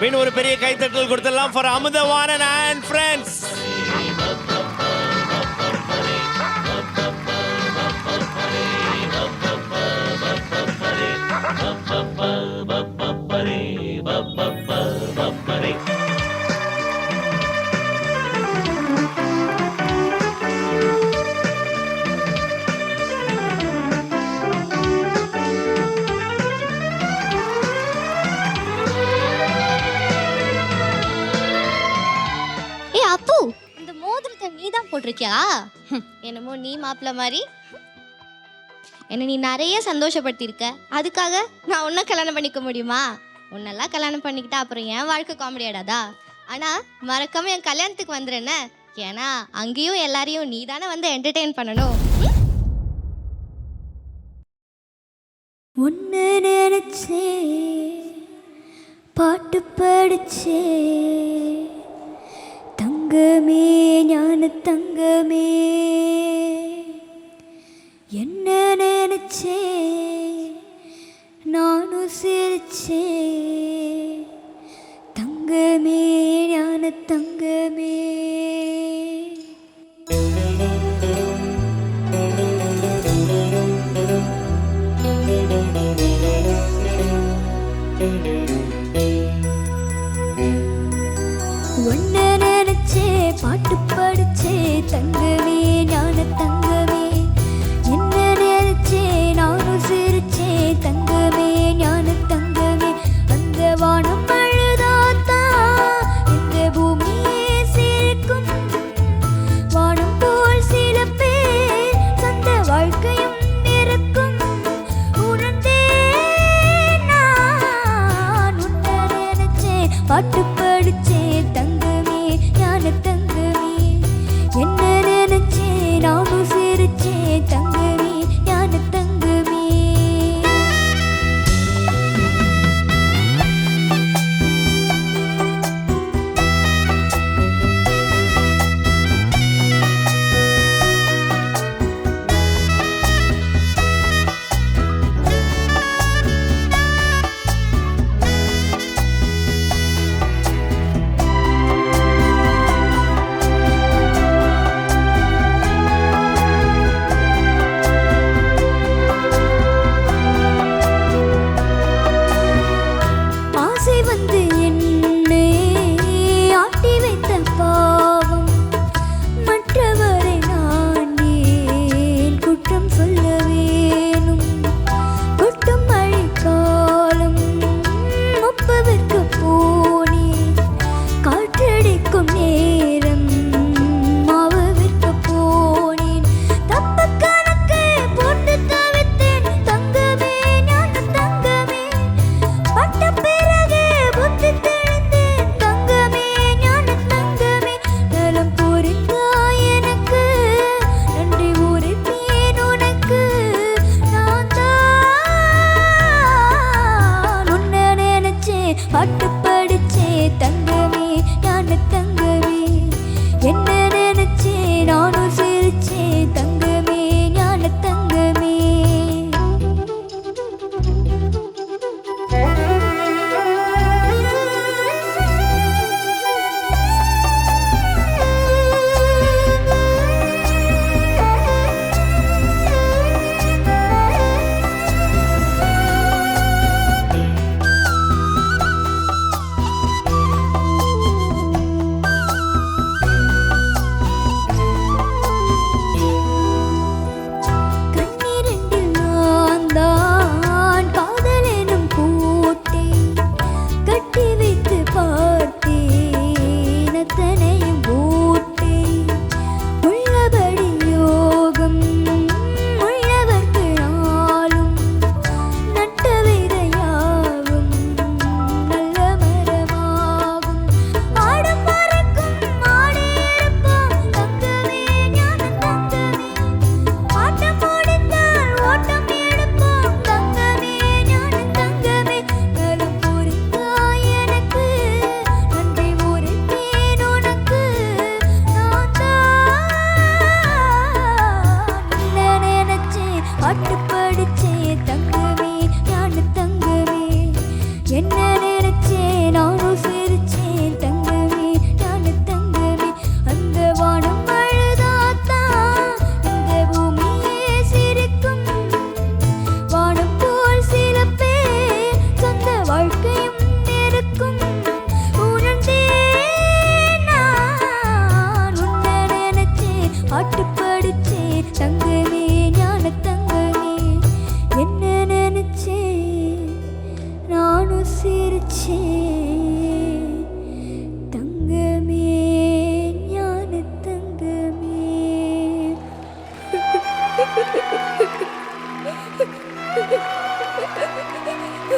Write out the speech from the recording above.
மீன் ஒரு பெரிய கைத்தட்டல் கொடுத்துடலாம் ஃபார் அமுதவானன் அண்ட் ஃப்ரெண்ட்ஸ் போட்டிருக்கியா? என்னமோ நீ மாப்பிள்ள மாதிரி. என்ன நீ நிறைய சந்தோஷப்படுத்தியிருக்க. அதுக்காக நான் உன்னை கல்யாணம் பண்ணிக்க முடியுமா? உன்னெல்லாம் கல்யாணம் பண்ணிக்கிட்டா அப்புறம் என் வாழ்க்கை காமெடி ஆடாதா? ஆனால் மறக்காம என் கல்யாணத்துக்கு வந்துடுறேன்னு. ஏன்னா அங்கேயும் எல்லாரையும் நீ தானே வந்து என்டர்டெயின் பண்ணணும். ஒன்று நினச்சே நினைச்சே பாட்டு படிச்சே தங்கமே ஞான தங்கமே. என்ன நினைச்சே நானும் சிரிச்சே தங்கமே ஞான தங்கமே. thank you பாட்டு படிச்சே தங்கவே ஞான தங்க படிச்சே தங்க